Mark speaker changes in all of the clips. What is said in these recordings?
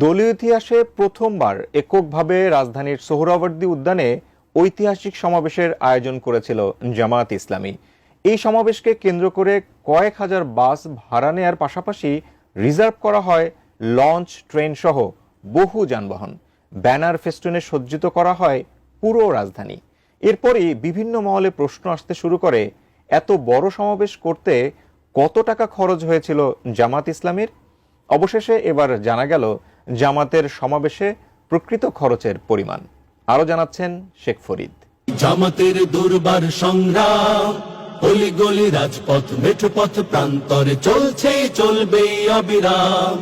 Speaker 1: দলীয় ইতিহাসে প্রথমবার এককভাবে রাজধানীর সোহরাওয়ার্দী উদ্যানে ঐতিহাসিক সমাবেশের আয়োজন করেছিল জামায়াত ইসলামী। এই সমাবেশকে কেন্দ্র করে কয়েক হাজার বাস ভাড়া নেয়ার পাশাপাশি রিজার্ভ করা হয় লঞ্চ, ট্রেন সহ বহু যানবাহন। ব্যানার ফেস্টুনে সজ্জিত করা হয় পুরো রাজধানী। এরপরই বিভিন্ন মহলে প্রশ্ন আসতে শুরু করে, এত বড় সমাবেশ করতে কত টাকা খরচ হয়েছিল জামাত ইসলামের? অবশেষে এবার জানা গেল জামাতের সমাবেশে প্রকৃত খরচের পরিমাণ। আরও জানাচ্ছেন শেখ ফরিদ।
Speaker 2: জামাতের দুর্বার সংগ্রাম অলি গলি রাজপথ মেঠো পথ প্রান্তরে চলছে চলবে অবিরাম।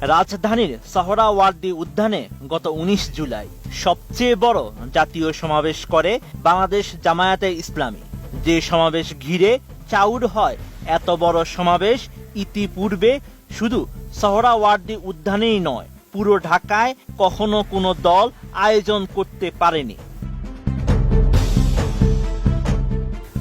Speaker 3: রাজধানীর সাহরাওয়ার্দী উদ্যানে গত ১৯ জুলাই সবচেয়ে বড় জাতীয় সমাবেশ করে বাংলাদেশ জামায়াতে ইসলামী। যে সমাবেশ ঘিরে চাউর হয় এত বড় সমাবেশ ইতিপূর্বে শুধু সাহরাওয়ার্দী উদ্যানেই নয়, পুরো ঢাকায় কখনো কোনো দল আয়োজন করতে পারেনি।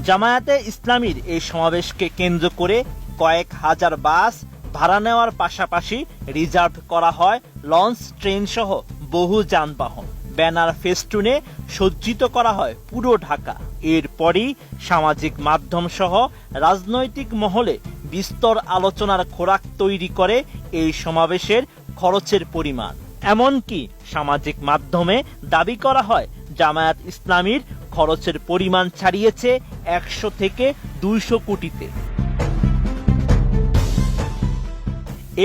Speaker 3: জামায়াতে ইসলামীর এই সমাবেশকে কেন্দ্র করে কয়েক হাজার বাস ভাড়া নেওয়ার পাশাপাশি রিজার্ভ করা হয়, লঞ্চ ট্রেন সহ বহু যানবাহন। ব্যানার ফেস্টুনে সজ্জিত করা হয় পুরো ঢাকা। এরপরই সামাজিক মাধ্যম সহ রাজনৈতিক মহলে বিস্তর আলোচনার খোরাক তৈরি করে এই সমাবেশের খরচের পরিমাণ। এমনকি সামাজিক মাধ্যমে দাবি করা হয়, জামায়াত ইসলামীর খরচের পরিমাণ ছাড়িয়েছে একশো থেকে দুইশো কোটিতে।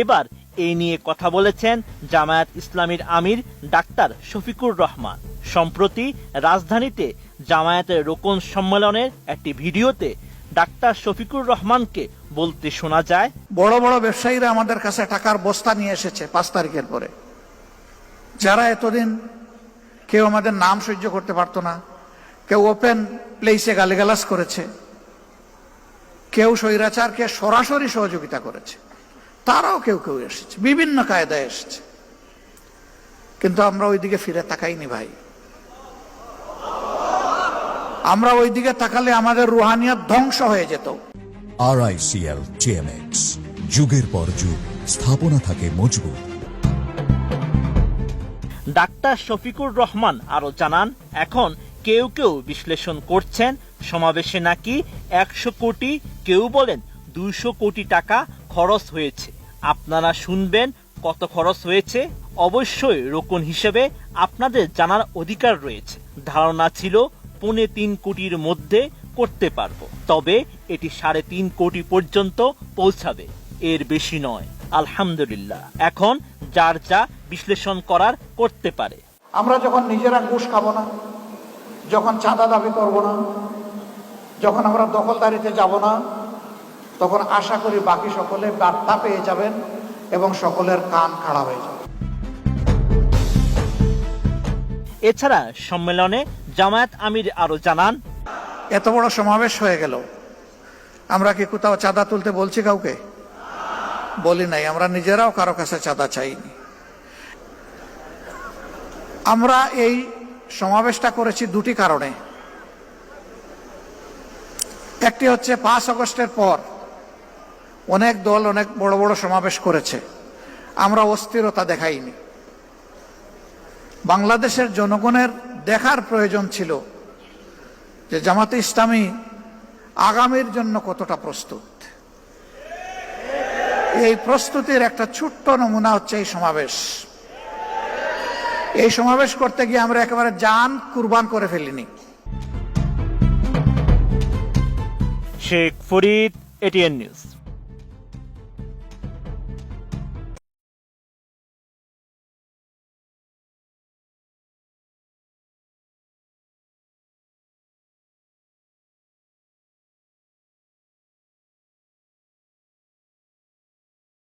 Speaker 3: এবার এই নিয়ে কথা বলেছেন জামায়াত ইসলামীর আমির ডাক্তার শফিকুর রহমান। সম্প্রতি রাজধানীতে জামায়াতের রোকন সম্মেলনের একটি ভিডিওতে ডাক্তার শফিকুর রহমানকে বলতে শোনা যায়,
Speaker 4: বড় বড় ব্যবসায়ীরা আমাদের কাছে টাকার বস্তা নিয়ে এসেছে পাঁচ তারিখের পরে। যারা এতদিন কেউ আমাদের নাম সহ্য করতে পারতো না, কেউ ওপেন প্লেসে গালিগালাজ করেছে, কেউ স্বৈরাচারকে সরাসরি সহযোগিতা করেছে। তারাও কেউ কেউ এসেছে বিভিন্ন কায়দায় এসেছে। কিন্তু আমরা ওইদিকে ফিরে তাকাইনি ভাই। আমরা ওইদিকে তাকালে আমাদের রুহানিয়াত ধ্বংস হয়ে যেত।
Speaker 5: আর আরআইসিএল টিএমএক্স যুগের পর যুগ স্থাপনা থাকে মজবুত।
Speaker 3: ডাক্তার শফিকুর রহমান আরও জানান এখন কেউ কেউ বিশ্লেষণ করছেন সমাবেশে নাকি একশো কোটি কেউ বলেন দুইশো কোটি টাকা খরচ হয়েছে। আপনারা শুনবেন কত খরচ হয়েছে। অবশ্যই রোকন হিসেবে আপনাদের জানার অধিকার রয়েছে। ধারণা ছিল পৌনে তিন কোটির মধ্যে করতে পারব। তবে এটি সাড়ে তিন কোটি পর্যন্ত পৌঁছাবে। এর বেশি নয়। আলহামদুলিল্লাহ। এখন যার যা বিশ্লেষণ করার করতে পারে।
Speaker 4: আমরা যখন নিজেরা ঘুষ খাব না, যখন চাঁদা দাবি করব না, যখন আমরা দখলদারিতে যাব না তখন আশা করি বাকি সকলে বার্তা পেয়ে যাবেন এবং সকলের কান খাড়া হয়ে যাবে।
Speaker 3: এছাড়া সম্মেলনে জামায়াত আমির আরও জানান
Speaker 4: এত বড় সমাবেশ হয়ে গেল। আমরা কি কোথাও চাঁদা তুলতে বলছি কাউকে? বলি নাই আমরা নিজেরাও কারও কাছে চাঁদা চাইনি। আমরা এই সমাবেশটা করেছি দুটি কারণে। একটি হচ্ছে পাঁচ আগস্টের পর অনেক দল অনেক বড় বড় সমাবেশ করেছে। আমরা অস্থিরতা দেখাইনি। বাংলাদেশের জনগণের দেখার প্রয়োজন ছিল যে জামাতে ইসলামী আগামীর জন্য কতটা প্রস্তুত। এই প্রস্তুতির একটা ছোট্ট নমুনা হচ্ছে এই সমাবেশ। এই সমাবেশ করতে গিয়ে আমরা একেবারে জান কুরবান করে ফেলিনি।
Speaker 3: Sheikh Farid ATN news